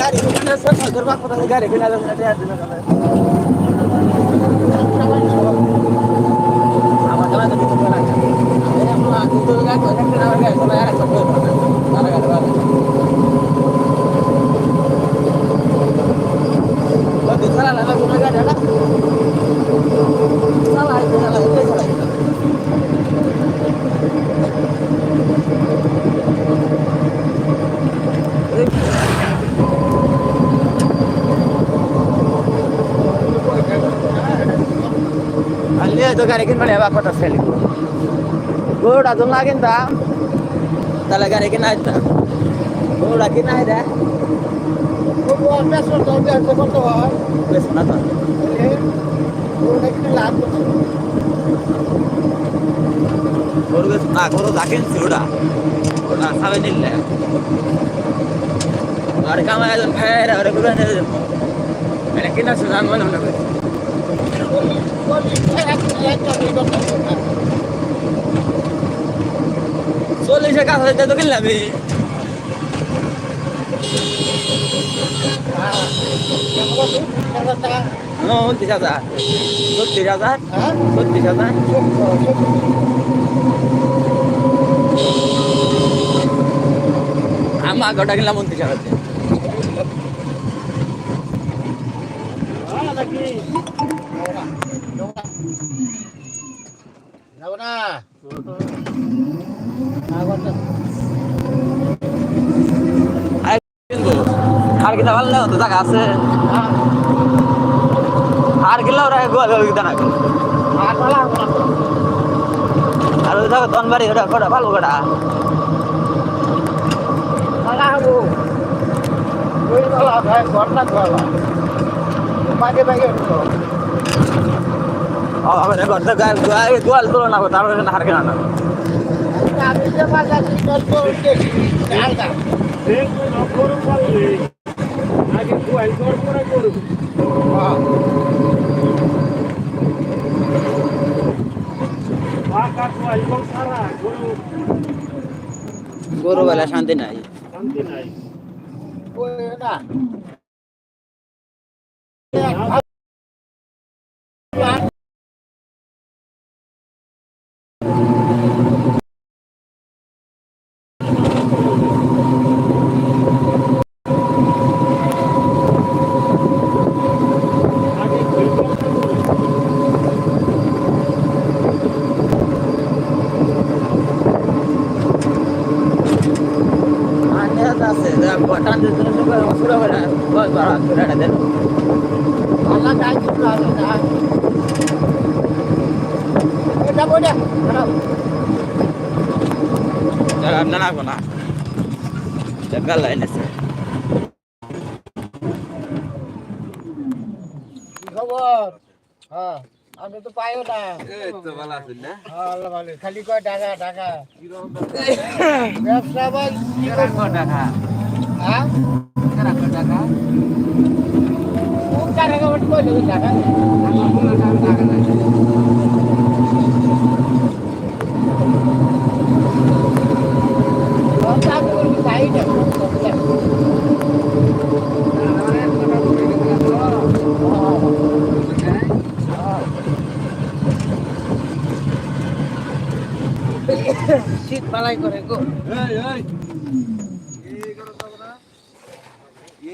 গাড়ি কিনে সব করবা কথা গাড়ি কিনা যাবে এটা দিন না আমার জানা তো কিছু না এই আমরা কিন্তু গাড়ি একটা না গাড়ি চলে আর একটা করে না গাড়ি বাড়ি Lagi salah lah, lagi naga ada lah. Salah itu salah itu salah itu. ಗಾಡಿ ಕಿನ್ ಮಳೆ ಯಾವಾಗ ಕೊಟ್ಟ ಹೇಳಿ ಗೋಡ್ ಅದನ್ನ ಆಗಿಂದ ತಲೆ ಗಾಡಿ ಕಿನ್ನ ಆಯ್ತ ಗೋಡ್ ಹಾಕಿನ ಇದೆ ಅಡ್ಕಾಮ ಫೈರ್ ಅವ್ರ ಗುರು ಕಿನ್ನ ಸುಧಾಂಗ್ ಬಂದು চল্লিশে কাজ হইতে তো কিনলাম উনত্রিশ হাজার। ছত্রিশ হাজার। ছত্রিশ হাজার। আমার গোটা কিনলাম উনত্রিশ হাজার। আর কিনবো আর কিনা ভালো না তো টাকা আছে। আর কিনলে ওরা গোয়া গোয়া কিনা না আর ওই দেখো তনবাড়ি ওটা কটা ভালো কটা আমার ঘরটা গায়ে গোয়াল তোলো না তারপরে হার কেনা না। গরু বেলা শান্তি নাই। আছে টান শুরু করে বস বাড়া শুরু দেন না। না না জঙ্গল লাইন আছে খবর? হ্যাঁ আমি তো পাইও না। এই তো ভালো আছেন না? হ্যাঁ, আল্লাহ ভালো। খালি কয় টাকা টাকা? ব্যবসা কি টাকা টাকা? শীত পালাই করে গো।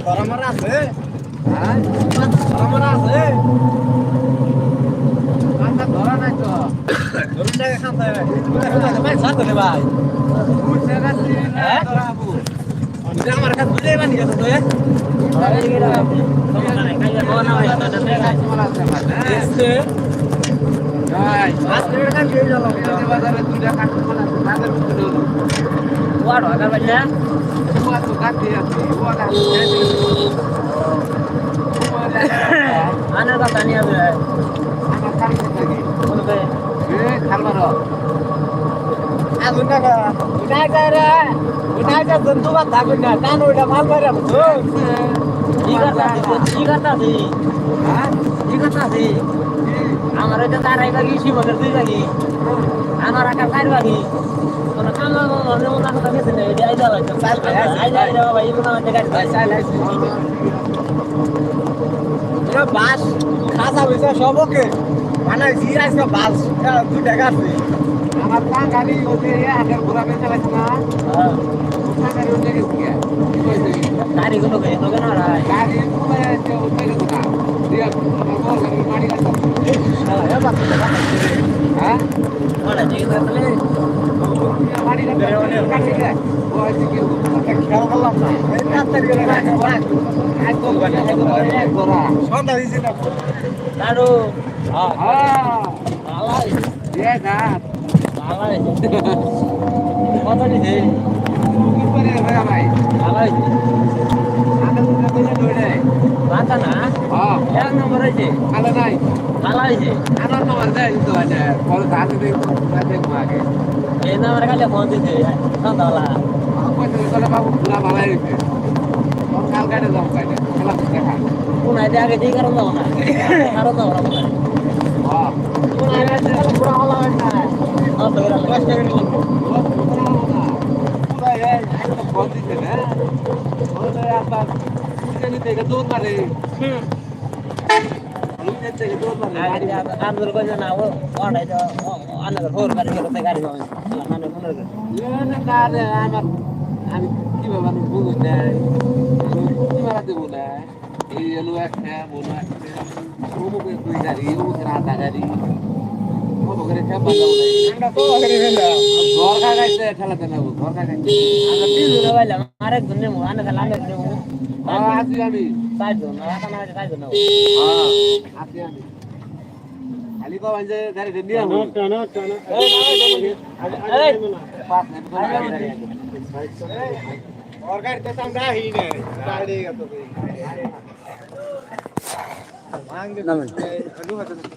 ধরা মারা আছে ধরা মারা আছে মাথা ধরা নাই তো ধরুন টাকা খাতে ভাই সাথে রে ভাই হ্যাঁ এটা আমার কাছে বুঝে বানি গেছে তো এসে ভাই আজকে টাকা দিয়ে গেল বাজারে দুইটা কাট বলা বাজারে দুটো আমার কাট থেকে বলবে এ খালবার আগুন টাকা উঠাই যায় রে উঠাই যায় জন্তু বাদ থাকুন না টান ওইটা মাল বাইরে বুঝছ ঠিক আছে। ঠিক আছে ঠিক আছে। আমার এটা তারাই বাগি শিবকের দুই বাগি আমার আকার চার বাগি বাস খাসা হইছে সবকে বানাইছি আজকে বাস দুই টাকা আছে আমার পা গাড়ি ওতে হাতের ঘোরা পেতে লাগছে না গাড়ি ওতে গেছে গাড়ি কত দিছে ভাই আলাই আগে তো বাতা না এক নম্বর আছে আলা নাই আলা আছে আলা তো আছে দে হাতে মাগে এই নম্বর কালে ফোন দিতে সন্ধ্যাবেলা বাবু হইছে কাল কাটে যাও কাটে খেলা আগে কারণ তো এই ফোন দিতে জানি থেকে দূর মারে হুম লুইতে থেকে দূর মারে গাড়ি আন্দর কইছে না ও ওড়াই তো আনার ফোর গাড়ি গেলে গাড়ি পাবে মানে মনে করে না কারে আমার আমি কীভাবে আমি বুঝি না আমি কি মারা দেবো না এই এলো একটা বলো একটা অমুকের দুই গাড়ি অমুকের আধা গাড়ি অমুকের খেপা যাবো না ঘর কাগাইছে খেলাতে নেবো ঘর কাগাইছে আরেক জন নেবো আনে খেলা আনে নেবো আছি আমি চারজন এখন আছে চারজন নেবো আছি আমি খালি কবেন যে গাড়িটা নিয়ে আসবো পাঁচ মিনিট और गाड़ी तो समझा ही नहीं गाड़ी का तो मांग दे নামেন अनु हट तू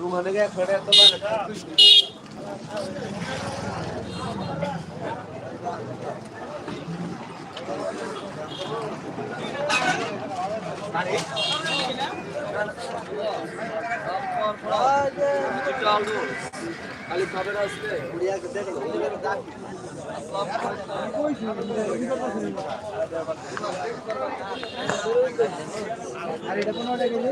म्हणे काय खड्या तो बघ খালি আর এটা কোন গেলে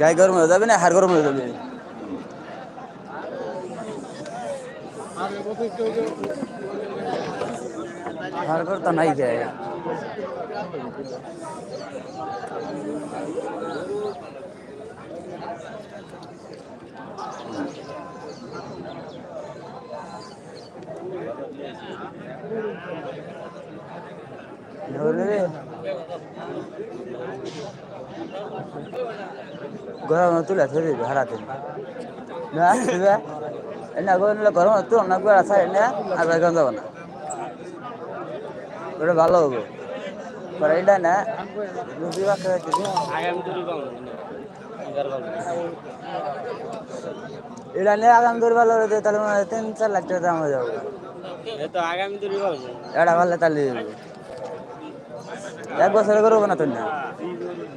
গায়ে গরম হয়ে যাবে না হাড় গরম হয়ে যাবে। নাই ধরে গরম তুলে ধরে হারাতে। না এনে নিলে গরম তো না গোড়া ছাড়ে না আর বেগম যাব না। ওটা ভালো হবে। এটা না, রুটি বাচ্চা এটা নিয়ে আগাম দূর ভালো হলে তাহলে তিন চার লাখ টাকা দাম হয়ে যাবে। এটা ভালো তাহলে এক বছরে করব না তো না?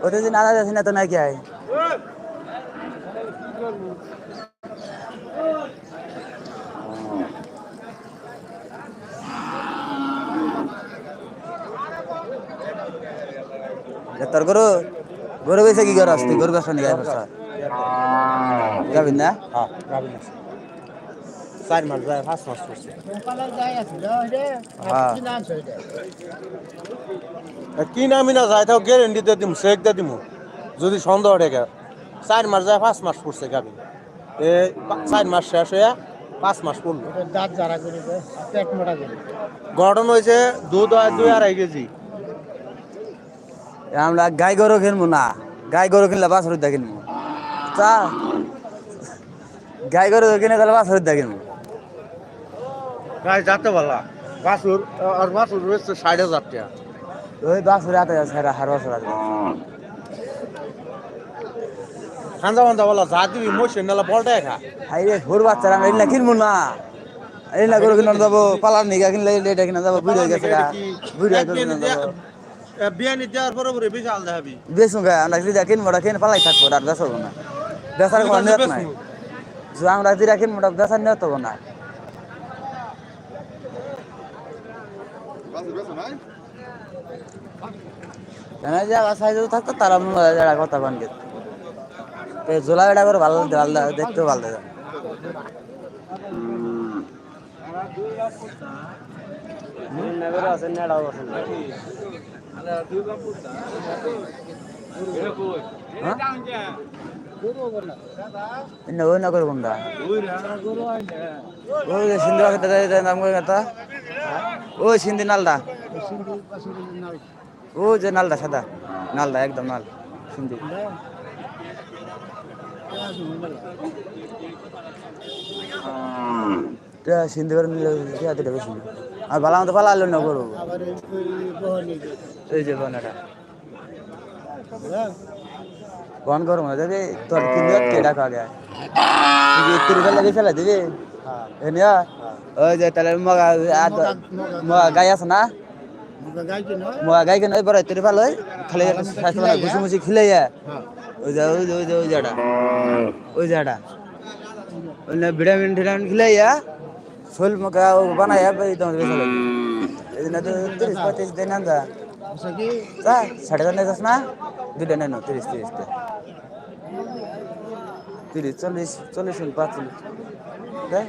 ওটা যদি না যাচ্ছে না তো নাই খাই তোর গরু? গরু বেছে কি গরু আসতে গরু বেসা নিয়ে না? হ্যাঁ চার মাস যায় পাঁচ মাস করছে কি নামি না যায় তাও গ্যারেন্টি দিয়ে দিম চেক দিয়ে দিম। যদি সন্দেহ রেখে চার মাস যায় পাঁচ মাস পড়ছে গাবি এ চার মাস শেষ হয়ে পাঁচ মাস পড়ল দাঁত যারা করে পেট মোটা করে গঠন হয়েছে দুধ হয় দুই আড়াই কেজি। আমরা গাই গরু কিনবো না। গাই গরু কিনলে বাস হরিদা কিনবো চা। গাই গরু কিনে তাহলে বাস হরিদা কিনবো বাসুর আর বাসুর রয়েছে ষাট হাজার টাকা। ওই বাস হরে আতে সারা হার বছর আছে। খান্দা বান্ধা বলা যা দিবি মশে নালা পল্টায় খা হাই রে ঘোর বাচ্চারা আমরা এগুলা কিনবো না। এগুলা গরু কিনে যাব পালার নিগা কিনলে এটা কিনা যাব বুড়ি হয়ে গেছে গা বুড়ি হয়ে কিনে যাব। বিয়ানি দেওয়ার পরে পরে বিশাল দেখাবি। বেসুন গা আমরা যেটা কিনবো ওটা কিনে পালাই থাকব আর বেসবো না। বেসার কোনো নিয়ত নাই। আমরা যেটা কিনবো ওটা বেসার নিয়ত হব না। যারা সাইজ থাকতো তারা যারা কথা বান গেত জোলা বেড়া করে ভালো লাগতে ভালো দেখতেও ভালো লাগে என்ன ஓய்னா கூட கொண்டா ஓய்னா கூட சிந்து வாக்கத்தை தான் நம்ம ও, সিন্ধি নালদা। ও, যে নালদা, সাদা। নালদা, একদম নাল, সিন্ধি। সিন্ধি করে নিলে বেশি আর ভালো মতো ভালো আলো না করব এই যে বনাটা বন গরম হয়ে যাবে তোর তিন কে? ডাকা গে তুই ফেলা দিবি? এনিয়া? ওই যে তাহলে মগা মগা গাই আছে না? নয় মগা গাই কেন? এবার তিরি ভালো খালি মানে ঘুষি মুসি খিলে ওই যে ওই যে ওই যে ওই জায়গা ওই জায়গা ওই ভিটামিন টিটামিন খিলে ফুল মগা বানায় তোমার বেশি লাগে এই দিন তো তিরিশ পঁয়ত্রিশ দিন আনজা সাড়ে চার যাস না? দুইটা নেন তিরিশ তিরিশটা তিরিশ চল্লিশ চল্লিশ পাঁচ তাই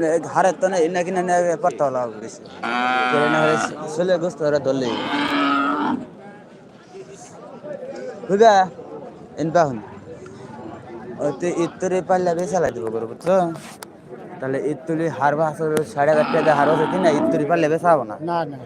না হার তো না কেড়ে না হলে চলে গোস্ত ওরা ধরলেই বুঝা এন পাহুন ওতে ইত্তরে পাল্লা বেশ দেবো করে বুঝছ? তাহলে ইত্তুলি হারবা বাস সাড়ে চারটে হারবা হার বাস কিনা ইত্তুরি পারলে বেসা হবে না। না না।